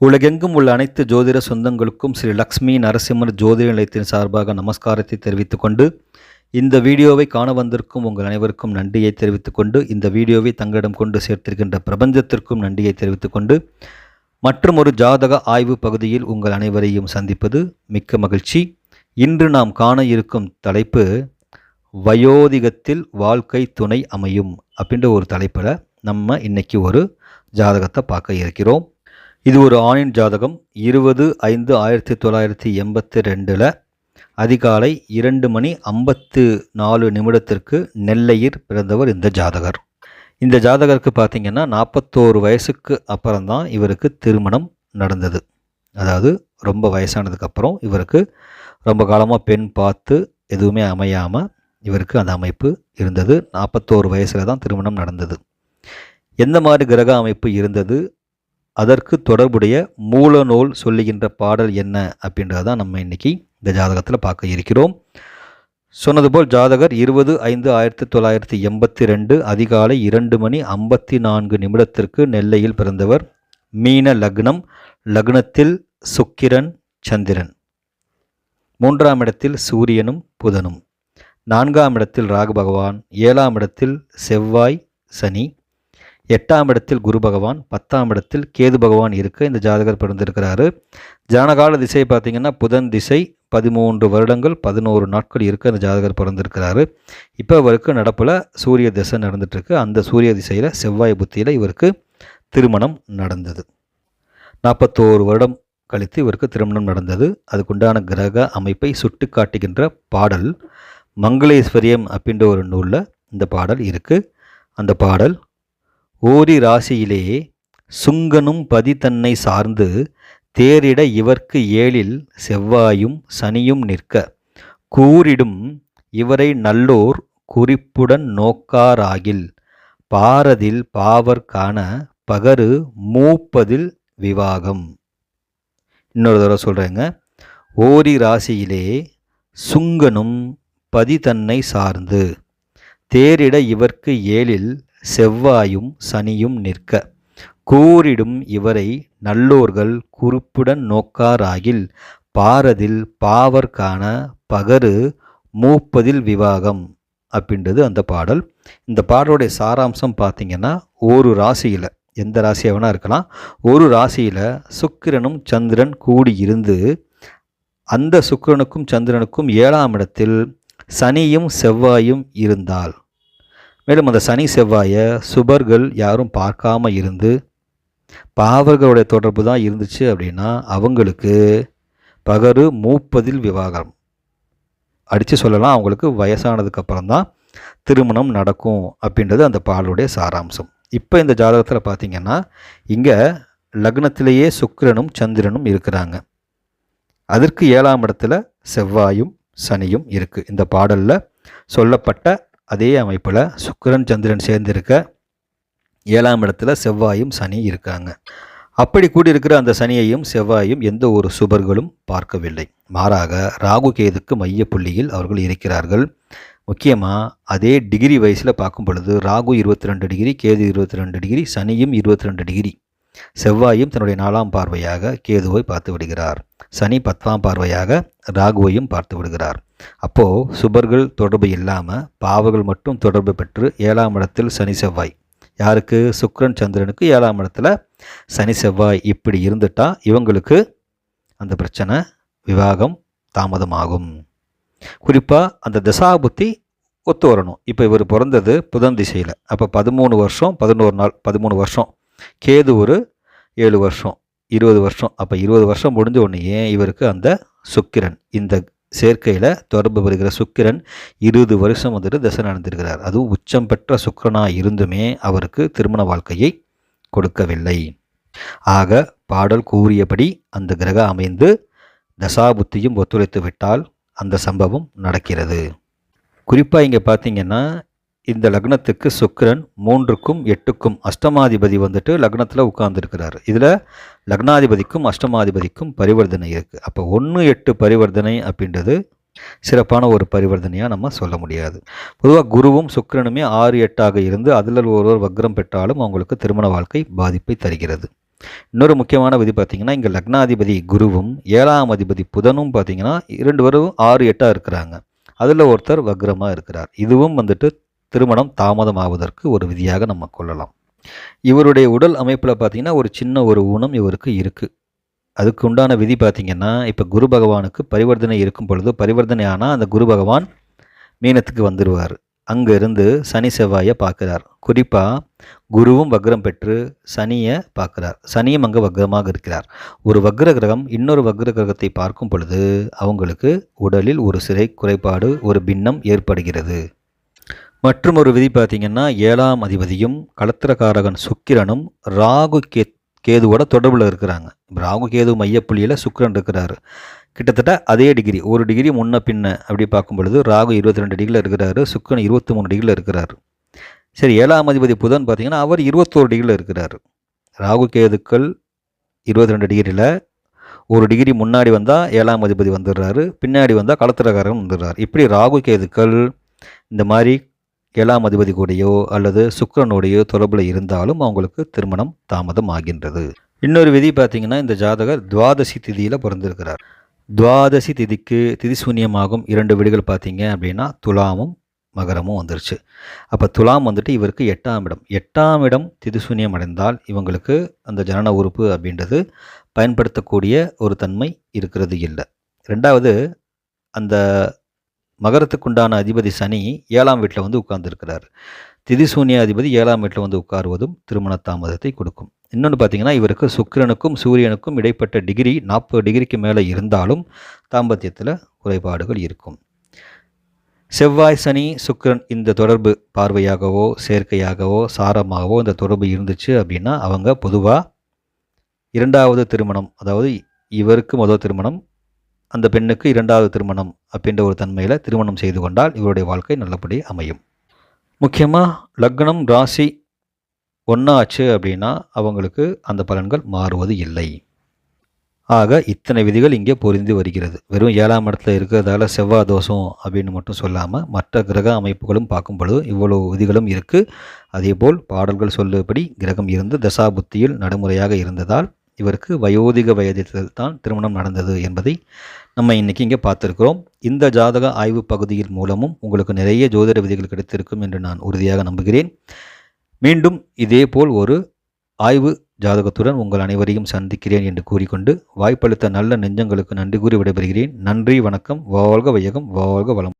உலகெங்கும் உள்ள அனைத்து ஜோதிட சொந்தங்களுக்கும் ஸ்ரீ லக்ஷ்மி நரசிம்மர் ஜோதிட நிலையத்தின் சார்பாக நமஸ்காரத்தை தெரிவித்துக் கொண்டு இந்த வீடியோவை காண வந்திருக்கும் உங்கள் அனைவருக்கும் நன்றியை தெரிவித்துக் கொண்டு இந்த வீடியோவை தங்களிடம் கொண்டு சேர்த்திருக்கின்ற பிரபஞ்சத்திற்கும் நன்றியை தெரிவித்துக் கொண்டு மற்றும் ஒரு ஜாதக ஆய்வு பகுதியில் உங்கள் அனைவரையும் சந்திப்பது மிக்க மகிழ்ச்சி. இன்று நாம் காண இருக்கும் தலைப்பு வயோதிகத்தில் வாழ்க்கை துணை அமையும் அப்படின்ற ஒரு தலைப்பில் நம்ம இன்னைக்கு ஒரு ஜாதகத்தை பார்க்க இருக்கிறோம். இது ஒரு ஆணின் ஜாதகம். இருபது ஐந்து ஆயிரத்தி தொள்ளாயிரத்தி எண்பத்தி ரெண்டில் அதிகாலை இரண்டு மணி ஐம்பத்து நாலு நிமிடத்திற்கு நெல்லையில் பிறந்தவர் இந்த ஜாதகர். இந்த ஜாதகருக்கு பார்த்தீங்கன்னா நாற்பத்தோரு வயசுக்கு அப்புறம்தான் இவருக்கு திருமணம் நடந்தது. அதாவது ரொம்ப வயசானதுக்கப்புறம் இவருக்கு ரொம்ப காலமாக பெண் பார்த்து எதுவுமே அமையாமல் இவருக்கு அந்த அமைப்பு இருந்தது. நாற்பத்தோரு வயசில் தான் திருமணம் நடந்தது. எந்த மாதிரி கிரக அமைப்பு இருந்தது? அதற்கு தொடர்புடைய மூல நூல் சொல்லுகின்ற பாடல் என்ன அப்படின்றத தான் நம்ம இன்னைக்கு இந்த ஜாதகத்தில் பார்க்க இருக்கிறோம். சொன்னது போல் ஜாதகர் இருபது ஐந்து ஆயிரத்தி தொள்ளாயிரத்தி எண்பத்தி ரெண்டு அதிகாலை இரண்டு மணி ஐம்பத்தி நான்கு நிமிடத்திற்கு நெல்லையில் பிறந்தவர் மீன லக்னம் லக்னத்தில் சுக்கிரன் சந்திரன். மூன்றாம் இடத்தில் சூரியனும் புதனும். நான்காம் இடத்தில் ராகு பகவான் ஏழாம் இடத்தில் செவ்வாய் சனி. எட்டாம் இடத்தில் குரு பகவான் பத்தாம் இடத்தில் கேது பகவான் இருக்க இந்த ஜாதகர் பிறந்திருக்கிறாரு. ஜனகால திசை பார்த்தீங்கன்னா புதன் திசை பதிமூன்று வருடங்கள் பதினோரு நாட்கள் இருக்க அந்த ஜாதகர் பிறந்திருக்கிறாரு. இப்போ இவருக்கு நடப்பில் சூரிய திசை நடந்துட்டுருக்கு. அந்த சூரிய திசையில் செவ்வாய் புத்தியில் இவருக்கு திருமணம் நடந்தது. நாற்பத்தோரு வருடம் கழித்து இவருக்கு திருமணம் நடந்தது. அதுக்குண்டான கிரக அமைப்பை சுட்டி காட்டுகின்ற பாடல் மங்களேஸ்வரியம் அப்படின்ற ஒரு நூலில் இந்த பாடல் இருக்குது அந்த பாடல் ஓரி ராசியிலே சுங்கனும் பதி தன்னை சார்ந்து தேரிட இவர்க்கு ஏழில் செவ்வாயும் சனியும் நிற்க. கூறிடும் இவரை நல்லோர் குறிப்புடன் நோக்காராகில் பாரதில் பாவர் காண பகரு மூப்பதில் விவாகம். இன்னொரு தடவை சொல்கிறேங்க ஓரி ராசியிலே சுங்கனும் பதி தன்னை சார்ந்து தேரிட இவர்க்கு ஏழில் செவ்வாயும் சனியும் நிற்க. கூறிடும் இவரை நல்லோர்கள் குறிப்புடன் நோக்காராகில் பாரதில் பாவர் காண பகரு மூப்பதில் விவாகம் அப்படின்றது அந்த பாடல். இந்த பாடலுடைய சாராம்சம் பார்த்தீங்கன்னா ஒரு ராசியில் எந்த ராசியாக வேணால் இருக்கலாம். ஒரு ராசியில் சுக்கிரனும் சந்திரன் கூடி இருந்து அந்த சுக்கிரனுக்கும் சந்திரனுக்கும் ஏழாம் இடத்தில் சனியும் செவ்வாயும் இருந்தால் மேலும் அந்த சனி செவ்வாயை சுபர்கள் யாரும் பார்க்காம இருந்து பாவர்களுடைய தொடர்பு தான் இருந்துச்சு அப்படின்னா அவங்களுக்கு பகரு மூப்பதில் விவாகரம் அடித்து சொல்லலாம் அவங்களுக்கு வயசானதுக்கு அப்புறம் தான் திருமணம் நடக்கும் அப்படின்றது அந்த பாடலுடைய சாராம்சம். இப்போ இந்த ஜாதகத்தில் பார்த்தீங்கன்னா இங்கே லக்னத்திலேயே சுக்கிரனும் சந்திரனும் இருக்கிறாங்க. அதற்கு ஏழாம் இடத்துல செவ்வாயும் சனியும் இருக்குது இந்த பாடலில் சொல்லப்பட்ட அதே அமைப்பில் சுக்கரன் சந்திரன் சேர்ந்திருக்க ஏழாம் இடத்துல செவ்வாயும் சனி இருக்காங்க. அப்படி கூடியிருக்கிற அந்த சனியையும் செவ்வாயும் எந்த ஒரு சுபர்களும் பார்க்கவில்லை. மாறாக ராகு கேதுக்கு மைய புள்ளியில் அவர்கள் இருக்கிறார்கள். முக்கியமாக அதே டிகிரி வயசில் பார்க்கும் பொழுது ராகு இருபத்தி ரெண்டு டிகிரி கேது இருபத்தி ரெண்டு டிகிரி சனியும் இருபத்தி ரெண்டு டிகிரி. செவ்வாயும் தன்னுடைய நாலாம் பார்வையாக கேதுவை பார்த்து விடுகிறார். சனி பத்தாம் பார்வையாக ராகுவையும் பார்த்து விடுகிறார். அப்போது சுபர்கள் தொடர்பு இல்லாமல் பாவங்கள் மட்டும் தொடர்பு பெற்று ஏழாம் இடத்தில் சனி செவ்வாய். யாருக்கு? சுக்ரன் சந்திரனுக்கு ஏழாம் இடத்துல சனி செவ்வாய் இப்படி இருந்துட்டா இவங்களுக்கு அந்த பிரச்சனை விவாகம் தாமதமாகும். குறிப்பாக அந்த தசாபுத்தி ஒத்து வரணும். இப்போ இவர் பிறந்தது புதன் திசையில். அப்போ பதிமூணு வருஷம் பதினோரு நாள் பதிமூணு வருஷம் கேது ஒரு ஏழு வருஷம் இருபது வருஷம் அப்போ இருபது வருஷம் முடிஞ்ச உடனேயே இவருக்கு அந்த சுக்கிரன் இந்த சேர்க்கையில் தொடர்பு வருகிற சுக்கிரன் இருபது வருஷம் வந்துட்டு தசை நடந்திருக்கிறார் அதுவும் உச்சம் பெற்ற சுக்கிரனாக இருந்துமே அவருக்கு திருமண வாழ்க்கையை கொடுக்கவில்லை. ஆக பாடல் கூறியபடி அந்த கிரக அமைந்து தசாபுத்தியும் ஒத்துழைத்து விட்டால் அந்த சம்பவம் நடக்கிறது. குறிப்பாக இங்கே பார்த்தீங்கன்னா இந்த லக்னத்துக்கு சுக்கிரன் மூன்றுக்கும் எட்டுக்கும் அஷ்டமாதிபதி வந்துட்டு லக்னத்தில் உட்கார்ந்துருக்கிறார். இதில் லக்னாதிபதிக்கும் அஷ்டமாதிபதிக்கும் பரிவர்த்தனை இருக்குது அப்போ ஒன்று எட்டு பரிவர்த்தனை அப்படின்றது சிறப்பான ஒரு பரிவர்த்தனையாக நம்ம சொல்ல முடியாது. பொதுவாக குருவும் சுக்கிரனுமே ஆறு எட்டாக இருந்து அதில் ஒருவர் வக்ரம் பெற்றாலும் அவங்களுக்கு திருமண வாழ்க்கை பாதிப்பை தருகிறது. இன்னொரு முக்கியமான விதி பார்த்தீங்கன்னா இங்கே லக்னாதிபதி குருவும் ஏழாம் அதிபதி புதனும் பார்த்தீங்கன்னா இரண்டு பேரும் ஆறு எட்டாக இருக்கிறாங்க. அதில் ஒருத்தர் வக்ரமாக இருக்கிறார். இதுவும் வந்துட்டு திருமணம் தாமதமாவதற்கு ஒரு விதியாக நம்ம கொள்ளலாம். இவருடைய உடல் அமைப்பில் பார்த்தீங்கன்னா ஒரு சின்ன ஒரு ஊனம் இவருக்கு இருக்குது அதுக்கு உண்டான விதி பார்த்தீங்கன்னா இப்போ குரு பகவானுக்கு பரிவர்த்தனை இருக்கும் பொழுது பரிவர்த்தனை ஆனால் அந்த குரு பகவான் மீனத்துக்கு வந்துடுவார் அங்கேருந்து சனி செவ்வாயை பார்க்குறார். குறிப்பாக குருவும் வக்ரம் பெற்று சனியை பார்க்குறார். சனியும் அங்கே வக்ரமாக இருக்கிறார். ஒரு வக்ர கிரகம் இன்னொரு வக்ர கிரகத்தை பார்க்கும் பொழுது அவங்களுக்கு உடலில் ஒரு சிறை குறைபாடு ஒரு பின்னம் ஏற்படுகிறது. மற்றும் ஒரு விதி பார்த்தீங்கன்னா ஏழாம் அதிபதியும் களத்திரக்காரகன் சுக்கிரனும் ராகு கே கேதுவோட தொடர்பில் இருக்கிறாங்க. ராகு கேது மையப்புள்ளியில் சுக்கிரன் இருக்கிறாரு. கிட்டத்தட்ட அதே டிகிரி ஒரு டிகிரி முன்ன பின்ன அப்படி பார்க்கும் பொழுது ராகு இருபத்தி ரெண்டு டிகிரியில் இருக்கிறாரு சுக்கிரன் இருபத்தி மூணு டிகிரியில் இருக்கிறாரு. சரி ஏழாம் அதிபதி புதன் பார்த்தீங்கன்னா அவர் இருபத்தோரு டிகிரியில் இருக்கிறார். ராகு கேதுக்கள் இருபத்தி ரெண்டு டிகிரியில் ஒரு டிகிரி முன்னாடி வந்தால் ஏழாம் அதிபதி வந்துடுறாரு பின்னாடி வந்தால் களத்திரக்காரன் வந்துடுறாரு. இப்படி ராகு கேதுக்கள் இந்த மாதிரி ஏழாம் அதிபதி கூடயோ அல்லது சுக்கிரனுடையோ தொடர்பில் இருந்தாலும் அவங்களுக்கு திருமணம் தாமதம் ஆகின்றது. இன்னொரு விதி பார்த்தீங்கன்னா இந்த ஜாதகர் துவாதசி திதியில் பிறந்திருக்கிறார். துவாதசி திதிக்கு திதி சூன்யமாகும் இரண்டு வீடுகள் பார்த்தீங்க அப்படின்னா துலாமும் மகரமும் வந்துருச்சு. அப்போ துலாம் வந்துட்டு இவருக்கு எட்டாம் இடம். எட்டாம் இடம் திதிசூன்யம் அடைந்தால் இவங்களுக்கு அந்த ஜனன உறுப்பு அப்படின்றது பயன்படுத்தக்கூடிய ஒரு தன்மை இருக்கிறது இல்லை. ரெண்டாவது அந்த மகரத்துக்குண்டான அதிபதி சனி ஏழாம் வீட்டில் வந்து உட்கார்ந்துருக்கிறார். திதிசூன்ய அதிபதி ஏழாம் வீட்டில் வந்து உட்காருவதும் திருமண தாமதத்தை கொடுக்கும். இன்னொன்று பார்த்தீங்கன்னா இவருக்கு சுக்கிரனுக்கும் சூரியனுக்கும் இடைப்பட்ட டிகிரி நாற்பது டிகிரிக்கு மேலே இருந்தாலும் தாம்பத்தியத்தில் குறைபாடுகள் இருக்கும். செவ்வாய் சனி சுக்கிரன் இந்த தொடர்பு பார்வையாகவோ சேர்க்கையாகவோ சாரமாகவோ இந்த தொடர்பு இருந்துச்சு அப்படின்னா அவங்க பொதுவாக இரண்டாவது திருமணம் அதாவது இவருக்கு முதல் திருமணம் அந்த பெண்ணுக்கு இரண்டாவது திருமணம் அப்படின்ற ஒரு தன்மையில் திருமணம் செய்து கொண்டால் இவருடைய வாழ்க்கை நல்லபடி அமையும். முக்கியமாக லக்னம் ராசி ஒன்றாச்சு அப்படின்னா அவங்களுக்கு அந்த பலன்கள் மாறுவது இல்லை. ஆக இத்தனை விதிகள் இங்கே பொருந்தி வருகிறது. வெறும் ஏழாம் இடத்துல இருக்கிறதால செவ்வாய் தோஷம் அப்படின்னு மட்டும் சொல்லாமல் மற்ற கிரக அமைப்புகளும் பார்க்கும் பொழுது இவ்வளோ விதிகளும் இருக்குது அதேபோல் பாடல்கள் சொல்லுபடி கிரகம் இருந்து தசாபுத்தியில் நடைமுறையாக இருந்ததால் இவருக்கு வயோதிக வயதில் தான் திருமணம் நடந்தது என்பதை நம்ம இன்றைக்கி இங்கே பார்த்துருக்கிறோம். இந்த ஜாதக ஆய்வு பகுதியின் மூலமும் உங்களுக்கு நிறைய ஜோதிட விதிகள் கிடைத்திருக்கும் என்று நான் உறுதியாக நம்புகிறேன். மீண்டும் இதேபோல் ஒரு ஆய்வு ஜாதகத்துடன் உங்கள் அனைவரையும் சந்திக்கிறேன் என்று கூறிக்கொண்டு வாய்ப்பளித்த நல்ல நெஞ்சங்களுக்கு நன்றி கூறி விடைபெறுகிறேன். நன்றி வணக்கம் வாழ்க வையகம் வாழ்க வளம்